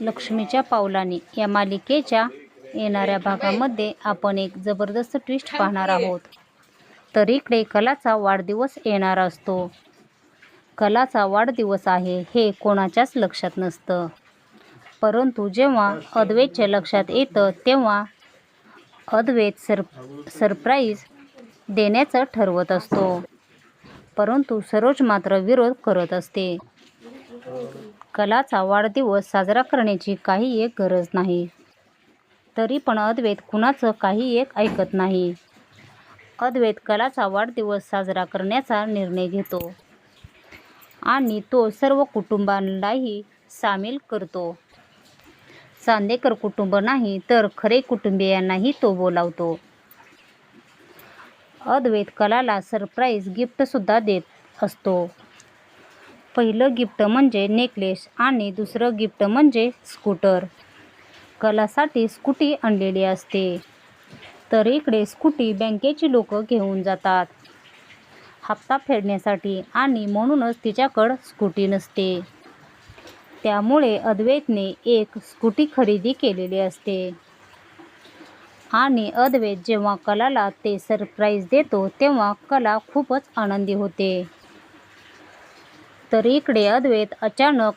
लक्ष्मीच्या पावलाने या मालिकेच्या येणाऱ्या भागामध्ये आपण एक जबरदस्त ट्विस्ट पाहणार आहोत. तर इकडे कलाचा वाढदिवस येणार असतो. कलाचा वाढदिवस आहे हे कोणाच्याच लक्षात नसतं. परंतु जेव्हा अद्वैतच्या लक्षात येतं तेव्हा अद्वैत सर सरप्राईज देण्याचं ठरवत असतो. परंतु सरोज मात्र विरोध करत असते. कलाचा वाढदिवस साजरा करण्याची काही एक गरज नाही. तरी पण अद्वैत कुणाचं काही एक ऐकत नाही. अद्वैत कलाचा वाढदिवस साजरा करण्याचा निर्णय घेतो. आणि तो सर्व कुटुंबांनाही सामील करतो. चांदेकर कुटुंब नाही तर खरे कुटुंबियांनाही तो बोलावतो. अद्वैत कलाला सरप्राईज गिफ्टसुद्धा देत असतो. पहिलं गिफ्ट म्हणजे नेकलेस आणि दुसरं गिफ्ट म्हणजे स्कूटर. कलासाठी स्कूटी आणलेली असते. तर इकडे स्कूटी बँकेची लोक घेऊन जातात. हप्ता फेडण्यासाठी आणि म्हणूनच तिच्याकडं स्कूटी नसते. त्यामुळे अद्वैतने एक स्कूटी खरेदी केलेली असते. आणि अद्वैत जेव्हा कलाला ते सरप्राईज देतो तेव्हा कला खूपच आनंदी होते. तर इकडे अद्वैत अचानक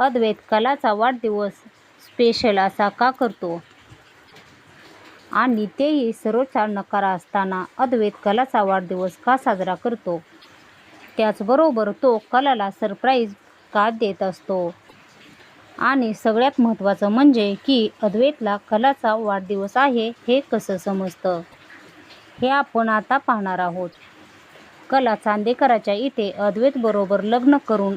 अद्वैत कलाचा वाढदिवस स्पेशल असा का करतो? आणि तेही सरोजचा नकारा असताना अद्वैत कलाचा वाढदिवस का साजरा करतो? त्याचबरोबर तो कलाला सरप्राईज का देत असतो? आणि सगळ्यात महत्त्वाचं म्हणजे की अद्वैतला कलाचा वाढदिवस आहे हे कसं समजतं? हे आपण आता पाहणार आहोत. कला चांदेकराच्या इथे अद्वैतबरोबर लग्न करून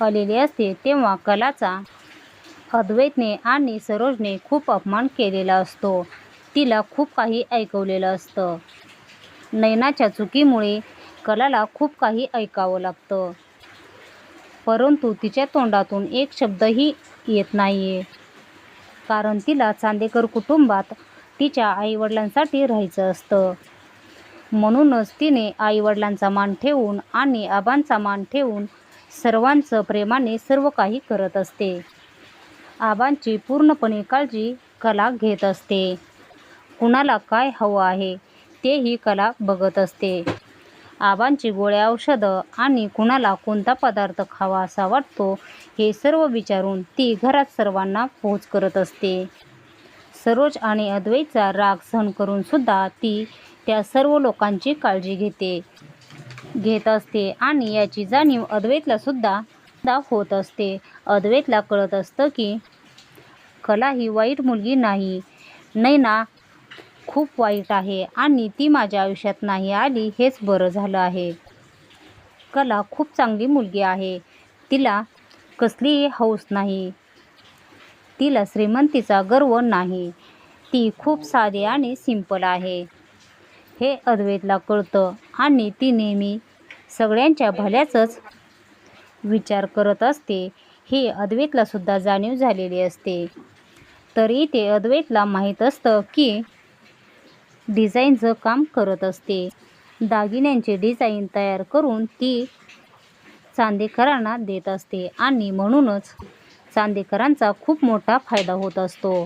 आलेली असते तेव्हा कलाचा अद्वैतने आणि सरोजने खूप अपमान केलेला असतो. तिला खूप काही ऐकवलेलं असतं. नयनाच्या चुकीमुळे कलाला खूप काही ऐकावं लागतं. परंतु तिच्या तोंडातून एक शब्दही येत नाही आहे कारण तिला चांदेकर कुटुंबात तिच्या आईवडिलांसाठी राहायचं असतं. म्हणूनच तिने आईवडिलांचा मान ठेवून आणि आबांचा मान ठेवून सर्वांचं प्रेमाने सर्व काही करत असते. आबांची पूर्णपणे काळजी कला घेत असते. कुणाला काय हवं आहे तेही कला बघत असते. आबांची गोळ्या औषधं आणि कुणाला कोणता पदार्थ खावा असा वाटतो हे सर्व विचारून ती घरात सर्वांना पोच करत असते. सरोज आणि अद्वैचा राग सहन करून सुद्धा ती त्या सर्व लोकांची काळजी घेते. घेत असते आणि याची जाणीव अद्वैतला सुद्धा होत असते. अद्वैतला कळत असतं की कला ही वाईट मुलगी नाही. नैना खूप वाईट आहे आणि ती माझ्या आयुष्यात नाही आली हेच बरं झालं आहे. कला खूप चांगली मुलगी आहे. तिला कसलीही हौस नाही. तिला श्रीमंतीचा गर्व नाही. ती खूप साधी आणि सिंपल आहे. हे अद्वैतला कळतं आणि ती नेहमी सगळ्यांच्या भल्याचंच विचार करत असते. हे अद्वैतला सुद्धा जाणीव झालेली असते. तरी ते अद्वैतला माहीत असतं की डिझाईनचं काम करत असते. दागिन्यांचे डिझाईन तयार करून ती चांदेकरांना देत असते आणि म्हणूनच चांदेकरांचा खूप मोठा फायदा होत असतो.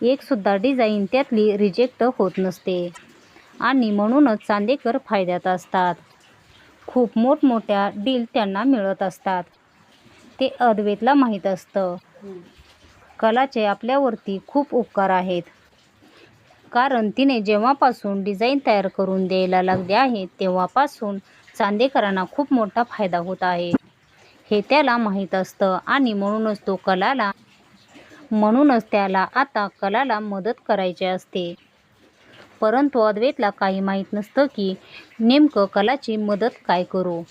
एकसुद्धा डिझाईन त्यातली रिजेक्ट होत नसते. आणि म्हणूनच चांदेकर फायद्यात असतात. खूप मोठमोठ्या डील त्यांना मिळत असतात. ते अद्वैतला माहीत असतं. कलाचे आपल्यावरती खूप उपकार आहेत. कारण तिने जेव्हापासून डिझाईन तयार करून द्यायला लागले आहे तेव्हापासून चांदेकरांना खूप मोठा फायदा होत आहे. हे त्याला माहीत असतं आणि म्हणूनच तो कलाला म्हणूनच त्याला आता कलाला मदत करायची असते. परंतु अद्वैतला काही माहीत नसतं की नेमकं कलाची मदत काय करू.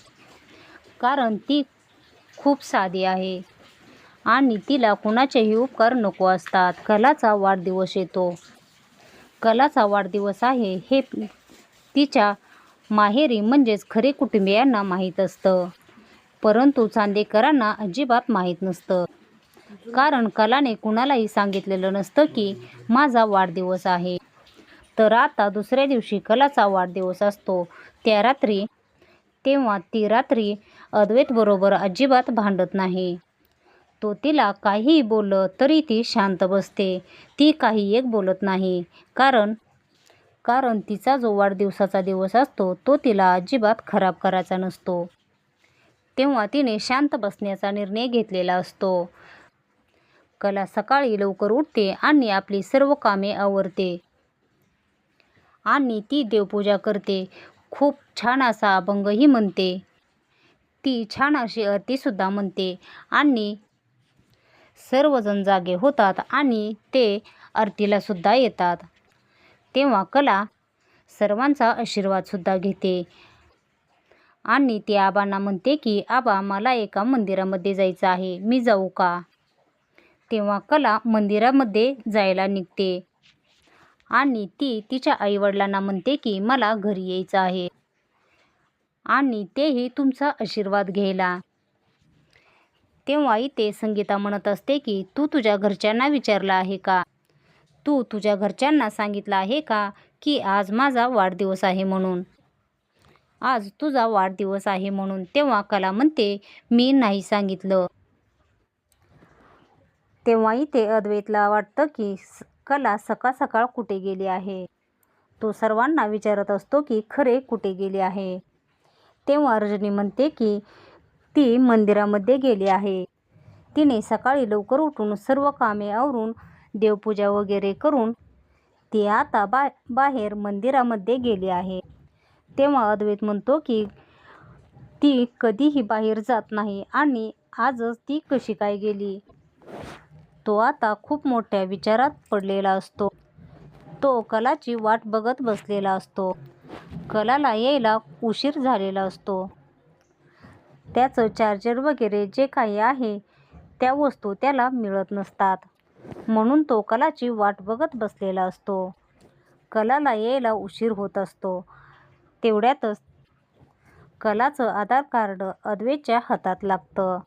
कारण ती खूप साधी आहे आणि तिला कुणाचेही उपकार नको असतात. कलाचा वाढदिवस येतो. कलाचा वाढदिवस आहे हे तिच्या माहेरी म्हणजेच खरे कुटुंबियांना माहीत असतं. परंतु चांदेकरांना अजिबात माहीत नसतं. कारण कलाने कुणालाही सांगितलेलं नसतं की माझा वाढदिवस आहे. तर आता दुसऱ्या दिवशी कलाचा वाढदिवस असतो. त्या रात्री तेव्हा ती रात्री अद्वैतबरोबर अजिबात भांडत नाही. तो तिला काहीही बोललं तरी ती शांत बसते. ती काही एक बोलत नाही. कारण कारण तिचा जो वाढदिवसाचा दिवस असतो तो तिला अजिबात खराब करायचा नसतो. तेव्हा तिने शांत बसण्याचा निर्णय घेतलेला असतो. कला सकाळी लवकर उठते आणि आपली सर्व कामे आवरते. आणि ती देवपूजा करते. खूप छान असा अभंगही म्हणते. ती छान अशी आरतीसुद्धा म्हणते. आणि सर्वजण जागे होतात आणि ते आरतीलासुद्धा येतात. तेव्हा कला सर्वांचा आशीर्वादसुद्धा घेते. आणि ती आबांना म्हणते की आबा मला एका मंदिरामध्ये जायचं आहे. मी जाऊ का? तेव्हा कला मंदिरामध्ये जायला निघते. आणि ती तिच्या आईवडिलांना म्हणते की मला घरी यायचं आहे. आणि तेही तुमचा आशीर्वाद घ्यायला. तेव्हा इथे संगीता म्हणत असते की तू तुझ्या घरच्यांना विचारलं आहे का? तू तुझ्या घरच्यांना सांगितलं आहे का की आज माझा वाढदिवस आहे म्हणून? आज तुझा वाढदिवस आहे म्हणून तेव्हा कला म्हणते मी नाही सांगितलं. तेव्हा इथे अद्वैतला वाटतं की स- कला सकाळ सकाळ कुठे गेली आहे? तो सर्वांना विचारत असतो की खरे कुठे गेली आहे? तेव्हा अर्जुनी म्हणते की ती मंदिरामध्ये गेली आहे. तिने सकाळी लवकर उठून सर्व कामे आवरून देवपूजा वगैरे करून ती आता बा बाहेर मंदिरामध्ये गेली आहे. तेव्हा अद्वैत म्हणतो की ती कधीही बाहेर जात नाही आणि आजच ती कशी काय गेली? तो आता खूप मोठ्या विचारात पडलेला असतो. तो कलाची वाट बघत बसलेला असतो. कलाला यायला उशीर झालेला असतो. त्याचं चार्जर वगैरे जे काही आहे त्या वस्तू त्याला मिळत नसतात. म्हणून तो कलाची वाट बघत बसलेला असतो. कलाला यायला उशीर होत असतो. तेवढ्यातच कलाचं आधार कार्ड अद्वेच्या हातात लागतं.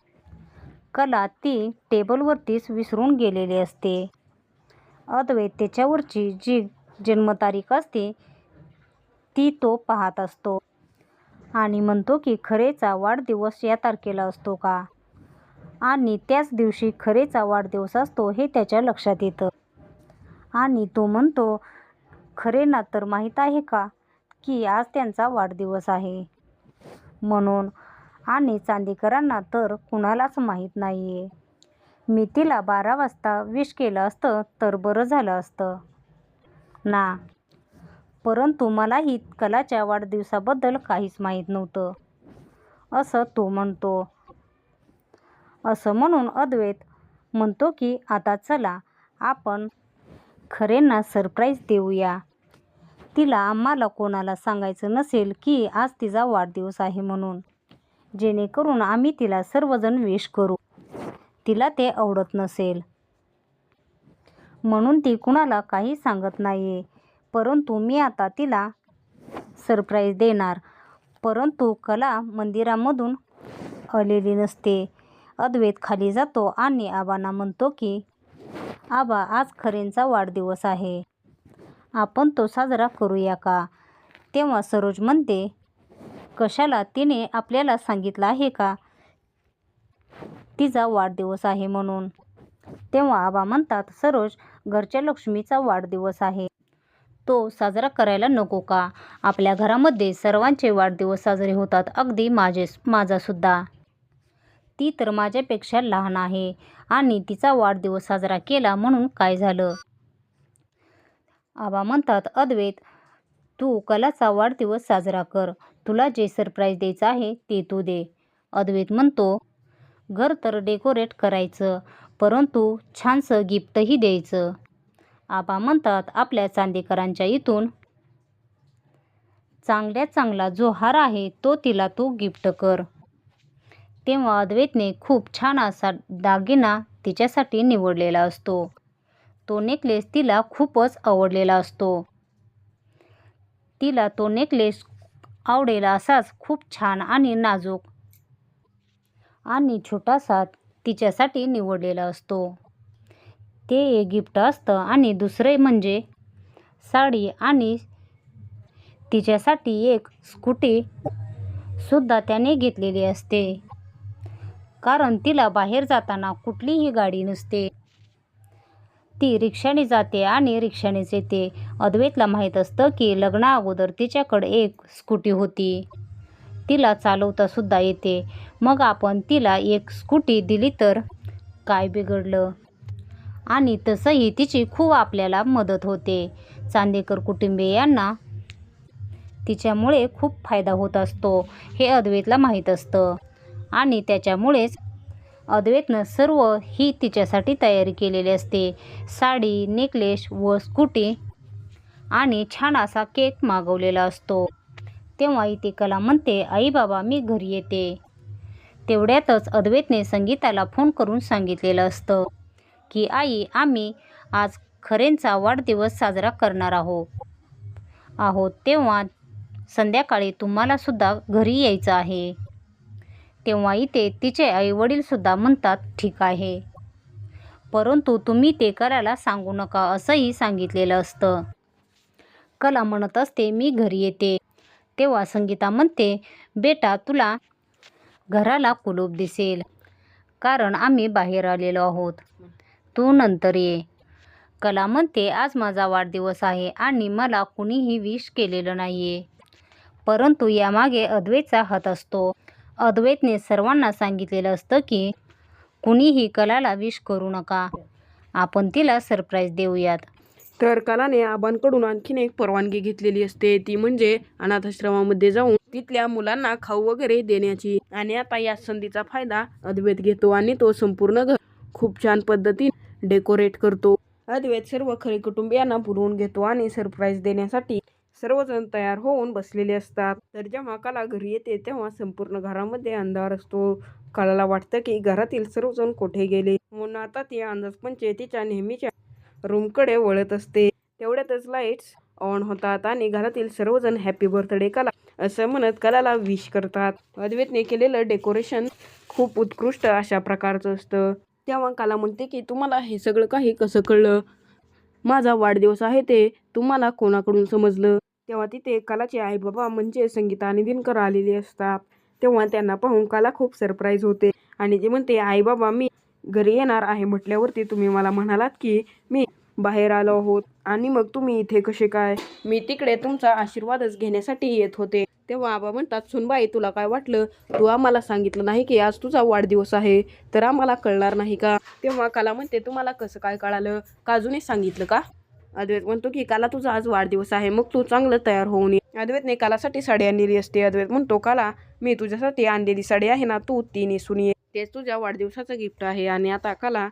कला ती टेबलवरतीच विसरून गेलेली असते. अद्वैत त्याच्यावरची जी जन्मतारीख असते ती तो पाहत असतो. आणि म्हणतो की खरेचा वाढदिवस या तारखेला असतो का? आणि त्याच दिवशी खरेचा वाढदिवस असतो हे त्याच्या लक्षात येतं. आणि तो म्हणतो खरे ना तर माहीत आहे का की आज त्यांचा वाढदिवस आहे? म्हणून आणि चांदीकरांना तर कुणालाच माहीत नाही आहे मी तिला बारा वाजता विश केलं असतं तर बरं झालं असतं. ना. परंतु मलाही कलाच्या वाढदिवसाबद्दल काहीच माहीत नव्हतं. असं तो म्हणतो. असं म्हणून अद्वैत म्हणतो की आता चला आपण खरेंना सरप्राईज देऊया. तिला आम्हाला कोणाला सांगायचं नसेल की आज तिचा वाढदिवस आहे म्हणून. जेणेकरून आम्ही तिला सर्वजण विश करू. तिला ते आवडत नसेल. म्हणून ती कुणाला काही सांगत नाही आहे परंतु मी आता तिला सरप्राईज देणार. परंतु कला मंदिरामधून आलेली नसते. अद्वैत खाली जातो आणि आबांना म्हणतो की आबा आज खरेंचा वाढदिवस आहे. आपण तो साजरा करूया का? तेव्हा सरोज म्हणते कशाला तिने आपल्याला सांगितलं आहे का? तिचा वाढदिवस आहे म्हणून. तेव्हा आबा म्हणतात सरोज घरच्या लक्ष्मीचा वाढदिवस आहे. तो साजरा करायला नको का? आपल्या घरामध्ये सर्वांचे वाढदिवस साजरे होतात अगदी माझे माझासुद्धा. ती तर माझ्यापेक्षा लहान आहे आणि तिचा वाढदिवस साजरा केला म्हणून काय झालं? आबा म्हणतात अद्वैत तू कलाचा वाढदिवस साजरा कर. तुला जे सरप्राईज द्यायचं आहे ते तू दे. अद्वैत म्हणतो घर तर डेकोरेट करायचं परंतु छानसं गिफ्टही द्यायचं. आबा म्हणतात आपल्या चांदेकरांच्या इथून चांगल्यात चांगला जो हार आहे तो तिला तू गिफ्ट कर. तेव्हा अद्वैतने खूप छान असा दागिना तिच्यासाठी निवडलेला असतो. तो नेकलेस तिला खूपच आवडलेला असतो. तिला तो नेकलेस आवडेल असाच खूप छान आणि नाजूक आणि छोटासा तिच्यासाठी निवडलेला असतो. ते एक गिफ्ट असतं आणि दुसरे म्हणजे साडी आणि तिच्यासाठी एक स्कूटी सुद्धा त्याने घेतलेली असते. कारण तिला बाहेर जाताना कुठलीही गाडी नसते. ती रिक्षाने जाते आणि रिक्षानेच येते. अद्वैतला माहीत असतं की लग्ना अगोदर तिच्याकडे एक स्कूटी होती. तिला चालवता सुद्धा येते. मग आपण तिला एक स्कूटी दिली तर काय बिघडलं? आणि तसंही तिची खूप आपल्याला मदत होते. चांदेकर कुटुंबियांना तिच्यामुळे खूप फायदा होत असतो हे अद्वैतला माहीत असतं. आणि त्याच्यामुळेच अद्वैतनं सर्व ही तिच्यासाठी तयारी केलेली असते. साडी नेकलेस व स्कूटी आणि छान असा केक मागवलेला असतो. तेव्हा इथे कला म्हणते आई बाबा मी घरी येते. तेवढ्यातच अद्वैतने संगीताला फोन करून सांगितलेलं असतं की आई आम्ही आज खरेंचा वाढदिवस साजरा करणार आहोत. आहोत तेव्हा संध्याकाळी तुम्हालासुद्धा घरी यायचं आहे. तेव्हा इथे तिचे आई वडीलसुद्धा म्हणतात ठीक आहे. परंतु तुम्ही ते करायला सांगू नका असंही सांगितलेलं असतं. कला म्हणत असते मी घरी येते. तेव्हा संगीता म्हणते बेटा तुला घराला कुलूप दिसेल. कारण आम्ही बाहेर आलेलो आहोत. तू नंतर ये. कला म्हणते आज माझा वाढदिवस आहे आणि मला कुणीही विश केलेलं नाही आहे परंतु यामागे अद्वैतचा हात असतो. अद्वैतने सर्वांना सांगितलेलं असतं की कुणीही कलाला विश करू नका. आपण तिला सरप्राईज देऊयात. तर कलाने आबांकडून आणखीन एक परवानगी घेतलेली असते. ती म्हणजे अनाथाश्रमामध्ये जाऊन तिथल्या मुलांना खाऊ वगैरे देण्याची. आणि आता या संधीचा फायदा अद्वैत घेतो आणि तो संपूर्ण घर खूप छान पद्धतीने डेकोरेट करतो. अद्वैत सर्व खरे कुटुंबियांना पुरवून घेतो आणि सरप्राईज देण्यासाठी सर्वजण तयार होऊन बसलेले असतात. तर जेव्हा कला घरी येते तेव्हा संपूर्ण घरामध्ये अंधार असतो. कलाला वाटतं की घरातील सर्वजण कुठे गेले? म्हणून आता ती अंदाजपंचे तिच्या नेहमीच्या रूमकडे वळत असते. तेवढ्यातच लाईट्स ऑन होतात आणि घरातील सर्वजण हॅपी बर्थडे कला असं म्हणत कलाला विश करतात. अद्वैतने केलेलं डेकोरेशन खूप उत्कृष्ट अशा प्रकारचं असतं. तेव्हा कला म्हणते की तुम्हाला हे सगळं काही कसं कळलं? माझा वाढदिवस आहे ते तुम्हाला कोणाकडून समजलं? तेव्हा तिथे कलाचे आई बाबा म्हणजे संगीता आणि दिनकर आलेले असतात. तेव्हा त्यांना पाहून कला खूप सरप्राईज होते. आणि ते म्हणते आई बाबा मी घरी येणार आहे म्हटल्यावरती तुम्ही मला म्हणालात की मी बाहेर आलो आहोत. आणि मग तुम्ही इथे कसे काय? मी तिकडे तुमचा आशीर्वादच घेण्यासाठी येत होते. तेव्हा आबा म्हणतात सुनबाई तुला काय वाटलं? तू आम्हाला सांगितलं नाही की आज तुझा वाढदिवस आहे. तर आम्हाला कळणार नाही का? तेव्हा काला म्हणते तुम्हाला कसं काय कळालं? काजूने सांगितलं का? अद्वैत म्हणतो की काला तुझा आज वाढदिवस आहे. मग तू चांगलं तयार होऊन ये. अद्वैतने कालासाठी साडी आणलेली असते. अद्वैत म्हणतो काला मी तुझ्यासाठी आणलेली साडी आहे ना तू ती नेसून ये. तेच तुझ्या वाढदिवसाचं गिफ्ट आहे आणि आता कला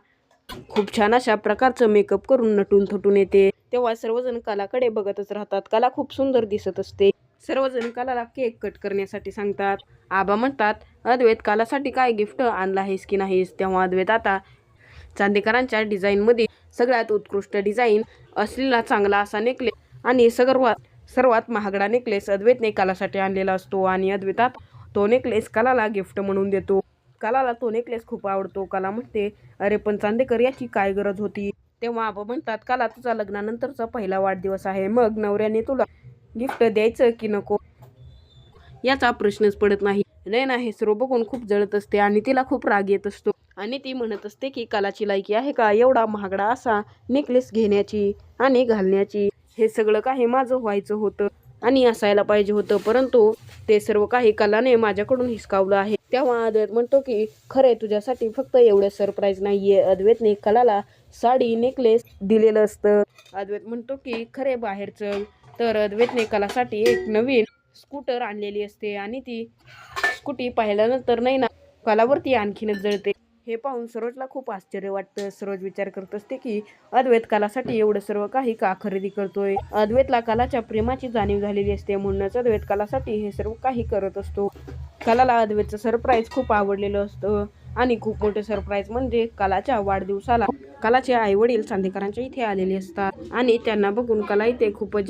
खूप छान अशा प्रकारचं मेकअप करून नटून थटून येते. तेव्हा सर्वजण कलाकडे बघतच राहतात. कला खूप सुंदर दिसत असते. सर्वजण कलाला केक कट करण्यासाठी सांगतात. आबा म्हणतात अद्वैत कालासाठी काय गिफ्ट आणला आहेस की नाहीस? तेव्हा अद्वैत आता चांदेकरांच्या डिझाईनमध्ये सगळ्यात उत्कृष्ट डिझाईन असलेला चांगला असा नेकलेस आणि सर्वात सर्वात महागडा नेकलेस अद्वैतने कलासाठी आणलेला असतो. आणि अद्वैतात तो नेकलेस कलाला गिफ्ट म्हणून देतो. कलाला तो नेकलेस खूप आवडतो. कला म्हणते अरे पण चांदेकर याची काय गरज होती? तेव्हा आबा म्हणतात काला तुझा लग्नानंतरचा पहिला वाढदिवस आहे. मग नवऱ्याने तुला गिफ्ट द्यायचं की नको? याचा प्रश्नच पडत नाही. नयना हे सर्व बघून खूप जळत असते आणि तिला खूप राग येत असतो. आणि ती म्हणत असते की कलाची लायकी आहे का? एवढा महागडा असा नेकलेस घेण्याची आणि घालण्याची. हे सगळं काही माझं व्हायचं होतं आणि असायला पाहिजे होतं. परंतु ते सर्व काही कलाने माझ्याकडून हिसकावलं आहे. तेव्हा अद्वैत म्हणतो की खरे तुझ्यासाठी फक्त एवढं सरप्राईज नाहीये. अद्वैतने कलाला साडी नेकलेस दिलेलं असतं. अद्वैत म्हणतो की खरे बाहेरचं तर अद्वैतने कलासाठी एक नवीन स्कूटर आणलेली असते आणि ती स्कूटी पाहिल्यानंतर नाही ना कलावरती आणखीनच जळते. हे पाहून सरोजला खूप आश्चर्य वाटतं. सरोज विचार करत असते की अद्वैत कलासाठी एवढं सर्व काही का खरेदी करतोय? अद्वैतला कलाच्या प्रेमाची जाणीव झालेली असते म्हणूनच अद्वैत कलासाठी हे सर्व काही करत असतो. कलाला अद्वैतचं सरप्राईज खूप आवडलेलं असतं. आणि खूप मोठे सरप्राईज म्हणजे कलाच्या वाढदिवसाला. कलाचे आई वडील चांदेकरांच्या इथे आलेले असतात. आणि त्यांना बघून कला इथे खूपच